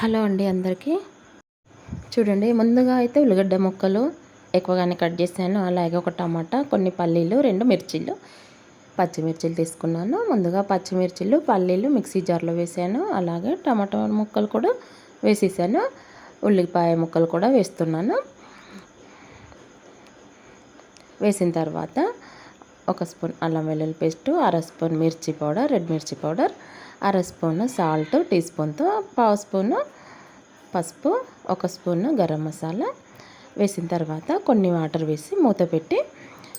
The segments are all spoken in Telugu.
హలో అండి అందరికీ. చూడండి ముందుగా అయితే ఉల్లిగడ్డ ముక్కలు ఎక్కువగానే కట్ చేశాను. అలాగే ఒక టమాటా కొన్ని పల్లీలు రెండు మిర్చీలు పచ్చిమిర్చిలు తీసుకున్నాను. ముందుగా పచ్చిమిర్చిలు పల్లీలు మిక్సీ జార్లో వేసాను. అలాగే టమాటా ముక్కలు కూడా వేసేసాను. ఉల్లిపాయ ముక్కలు కూడా వేస్తున్నాను. వేసిన తర్వాత ఒక స్పూన్ అల్లం వెల్లుల్లి పేస్ట్ అర స్పూన్ మిర్చి పౌడర్ రెడ్ మిర్చి పౌడర్ అర స్పూన్ సాల్ట్ టీ స్పూన్తో పావు స్పూను పసుపు ఒక స్పూను గరం మసాలా. వేసిన తర్వాత కొన్ని వాటర్ వేసి మూత పెట్టి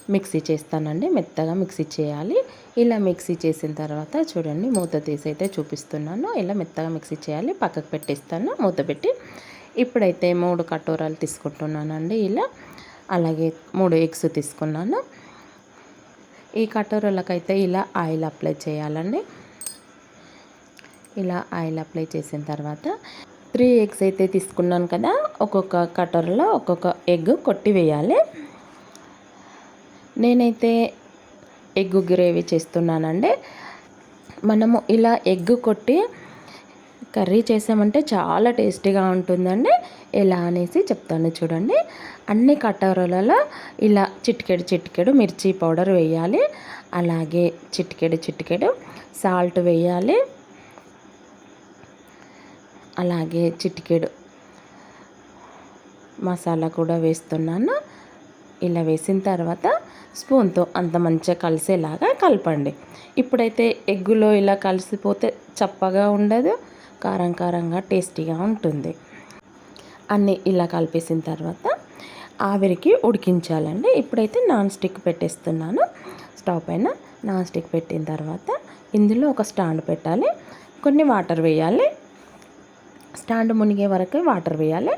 మిక్సీ చేస్తానండి మెత్తగా మిక్సీ చేయాలి. ఇలా మిక్సీ చేసిన తర్వాత చూడండి మూత తీసి అయితే చూపిస్తున్నాను. ఇలా మెత్తగా మిక్సీ చేయాలి పక్కకు పెట్టేస్తాను మూత పెట్టి. ఇప్పుడైతే మూడు కటోరాలు తీసుకుంటున్నానండి ఇలా. అలాగే మూడు ఎగ్స్ తీసుకున్నాను. ఈ కటోరలకైతే ఇలా ఆయిల్ అప్లై చేయాలండి. ఇలా ఆయిల్ అప్లై చేసిన తర్వాత త్రీ ఎగ్స్ అయితే తీసుకున్నాను కదా ఒక్కొక్క కటోరలో ఒక్కొక్క ఎగ్ కొట్టి వేయాలి. నేనైతే ఎగ్ గ్రేవీ చేస్తున్నానండి. మనము ఇలా ఎగ్ కొట్టి కర్రీ చేసామంటే చాలా టేస్టీగా ఉంటుందండి. ఎలా అనేసి చెప్తాను చూడండి. అన్ని కటోరలలో ఇలా చిటికెడు చిటికెడు మిర్చి పౌడర్ వేయాలి. అలాగే చిటికెడు చిటికెడు సాల్ట్ వేయాలి. అలాగే చిటికెడు మసాలా కూడా వేస్తున్నాను. ఇలా వేసిన తర్వాత స్పూన్తో అంత మంచిగా కలిసేలాగా కలపండి. ఇప్పుడైతే ఎగ్గులో ఇలా కలిసిపోతే చప్పగా ఉండదు కారం కారంగా టేస్టీగా ఉంటుంది. అన్నీ ఇలా కలిపేసిన తర్వాత ఆవిరికి ఉడికించాలండి. ఇప్పుడైతే నాన్ స్టిక్ పెట్టేస్తున్నాను. స్టవ్ పైన నాన్ స్టిక్ పెట్టిన తర్వాత ఇందులో ఒక స్టాండ్ పెట్టాలి. కొన్ని వాటర్ వేయాలి. స్టాండ్ మునిగే వరకు వాటర్ వేయాలి.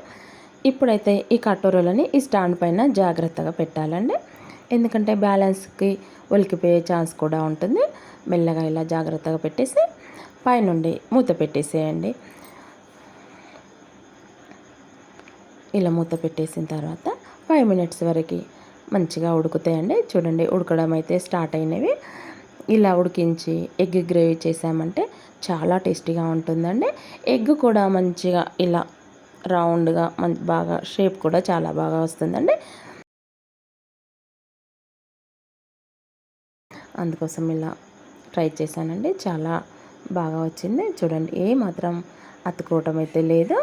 ఇప్పుడైతే ఈ కటోరలని ఈ స్టాండ్ పైన జాగ్రత్తగా పెట్టాలండి. ఎందుకంటే బ్యాలెన్స్కి ఒలికిపోయే ఛాన్స్ కూడా ఉంటుంది. మెల్లగా ఇలా జాగ్రత్తగా పెట్టేసి పైనుండి మూత పెట్టేసేయండి. ఇలా మూత పెట్టేసిన తర్వాత ఫైవ్ మినిట్స్ వరకు మంచిగా ఉడుకుతాయండి. చూడండి ఉడకడం అయితే స్టార్ట్ అయినవి. ఇలా ఉడికించి ఎగ్ గ్రేవీ చేసామంటే చాలా టేస్టీగా ఉంటుందండి. ఎగ్ కూడా మంచిగా ఇలా రౌండ్గా మంచి బాగా షేప్ కూడా చాలా బాగా వస్తుందండి. అందుకోసం ఇలా ట్రై చేశానండి. చాలా బాగా వచ్చింది. చూడండి ఏ మాత్రం అతుకోవటం అయితే లేదు.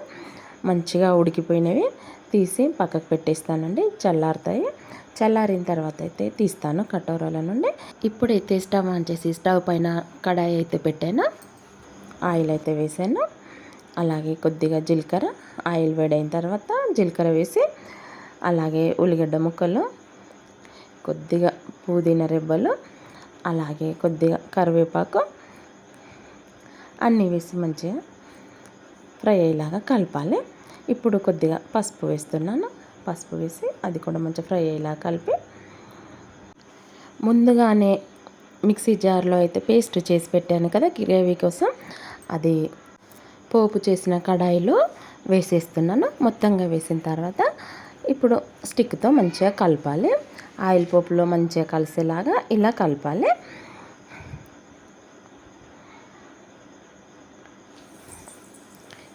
మంచిగా ఉడికిపోయినవి తీసి పక్కకు పెట్టేస్తానండి చల్లారుతాయి. చల్లారిన తర్వాత అయితే తీస్తాను కటోరాల నుండి. ఇప్పుడైతే స్టవ్ ఆన్ చేసి స్టవ్ పైన కడాయి అయితే పెట్టాను. ఆయిల్ అయితే వేసాను. అలాగే కొద్దిగా జీలకర్ర ఆయిల్ వేడైన తర్వాత జీలకర్ర వేసి అలాగే ఉల్లిగడ్డ ముక్కలు కొద్దిగా పుదీనా రెబ్బలు అలాగే కొద్దిగా కరివేపాకు అన్నీ వేసి మంచిగా ఫ్రై అయ్యేలాగా కలపాలి. ఇప్పుడు కొద్దిగా పసుపు వేస్తున్నాను. పసుపు వేసి అది కూడా మంచిగా ఫ్రై అయ్యేలా కలిపి ముందుగానే మిక్సీ జార్లో అయితే పేస్ట్ చేసి పెట్టాను కదా గ్రేవీ కోసం. అది పోపు చేసిన కడాయిలో వేసేస్తున్నాను. మొత్తంగా వేసిన తర్వాత ఇప్పుడు స్టిక్తో మంచిగా కలపాలి. ఆయిల్ పోపులో మంచిగా కలిసేలాగా ఇలా కలపాలి.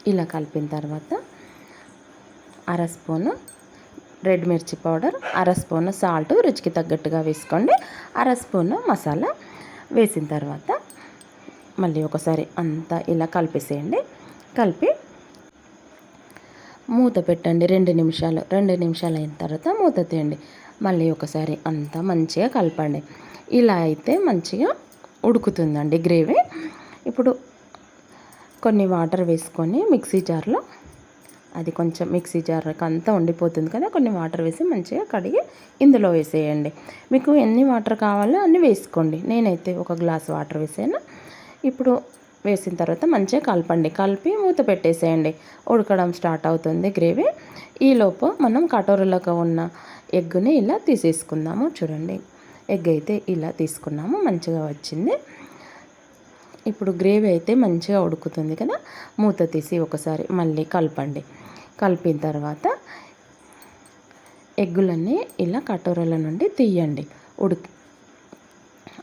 ఇలా కలిపిన తర్వాత అర స్పూను రెడ్ మిర్చి పౌడర్ అర స్పూను సాల్ట్ రుచికి తగ్గట్టుగా వేసుకోండి. అర స్పూన్ మసాలా వేసిన తర్వాత మళ్ళీ ఒకసారి అంతా ఇలా కలిపేసేయండి. కలిపి మూత పెట్టండి రెండు నిమిషాలు. రెండు నిమిషాలు అయిన తర్వాత మూత తీయండి. మళ్ళీ ఒకసారి అంతా మంచిగా కలపండి. ఇలా అయితే మంచిగా ఉడుకుతుందండి గ్రేవీ. ఇప్పుడు కొన్ని వాటర్ వేసుకొని మిక్సీ జార్లో అది కొంచెం మిక్సీ జార్కి అంతా ఉండిపోతుంది కదా కొన్ని వాటర్ వేసి మంచిగా కడిగి ఇందులో వేసేయండి. మీకు ఎన్ని వాటర్ కావాలో అన్ని వేసుకోండి. నేనైతే ఒక గ్లాస్ వాటర్ వేసాను. ఇప్పుడు వేసిన తర్వాత మంచిగా కలపండి. కలిపి మూత పెట్టేసేయండి. ఉడకడం స్టార్ట్ అవుతుంది గ్రేవీ. ఈలోపు మనం కటోరలకు ఉన్న ఎగ్గుని ఇలా తీసేసుకుందాము. చూడండి. ఎగ్ అయితే ఇలా తీసుకున్నాము. మంచిగా వచ్చింది. ఇప్పుడు గ్రేవీ అయితే మంచిగా ఉడుకుతుంది కదా? మూత తీసి ఒకసారి మళ్ళీ కలపండి. కలిపిన తర్వాత ఎగ్గులన్నీ ఇలా కటోరల నుండి తీయండి. ఉడికి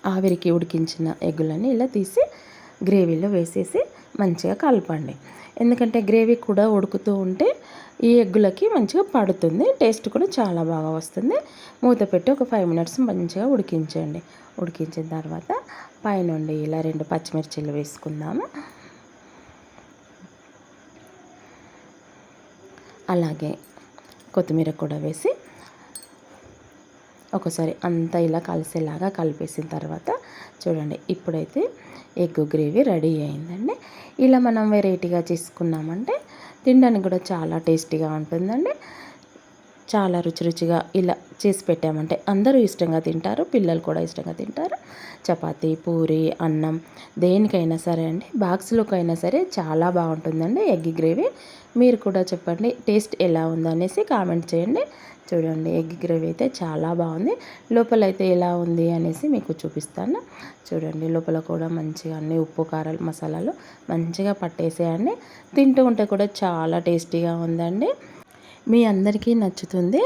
ఆవిరికి ఉడికించిన ఎగ్గులన్నీ ఇలా తీసి గ్రేవీలో వేసేసి మంచిగా కలపండి. ఎందుకంటే గ్రేవీ కూడా ఉడుకుతూ ఉంటే ఈ ఎగ్గులకి మంచిగా పడుతుంది టేస్ట్ కూడా చాలా బాగా వస్తుంది. మూత పెట్టి ఒక ఫైవ్ మినిట్స్ మంచిగా ఉడికించండి. ఉడికించిన తర్వాత పైనుండి ఇలా రెండు పచ్చిమిర్చిలు వేసుకుందాము. అలాగే కొత్తిమీర కూడా వేసి ఒకసారి అంతా ఇలా కలిసేలాగా కలిపేసిన తర్వాత చూడండి ఇప్పుడైతే ఎగ్ గ్రేవీ రెడీ అయిందండి. ఇలా మనం వెరైటీగా చేసుకున్నామంటే తినడానికి కూడా చాలా టేస్టీగా ఉంటుందండి. చాలా రుచి రుచిగా ఇలా చేసి పెట్టామంటే అందరూ ఇష్టంగా తింటారు పిల్లలు కూడా ఇష్టంగా తింటారు. చపాతి పూరి అన్నం దేనికైనా సరే అండి బాక్స్లోకైనా సరే చాలా బాగుంటుందండి ఎగ్ గ్రేవీ. మీరు కూడా చెప్పండి టేస్ట్ ఎలా ఉందనేసి కామెంట్ చేయండి. చూడండి ఎగ్ గ్రేవీ అయితే చాలా బాగుంది. లోపల అయితే ఎలా ఉంది అనేసి మీకు చూపిస్తాను. చూడండి లోపల కూడా మంచిగా అన్ని ఉప్పు కారాలు మసాలాలు మంచిగా పట్టేసేయండి. తింటూ ఉంటే కూడా చాలా టేస్టీగా ఉందండి. మీ అందరికీ నచ్చుతుంది.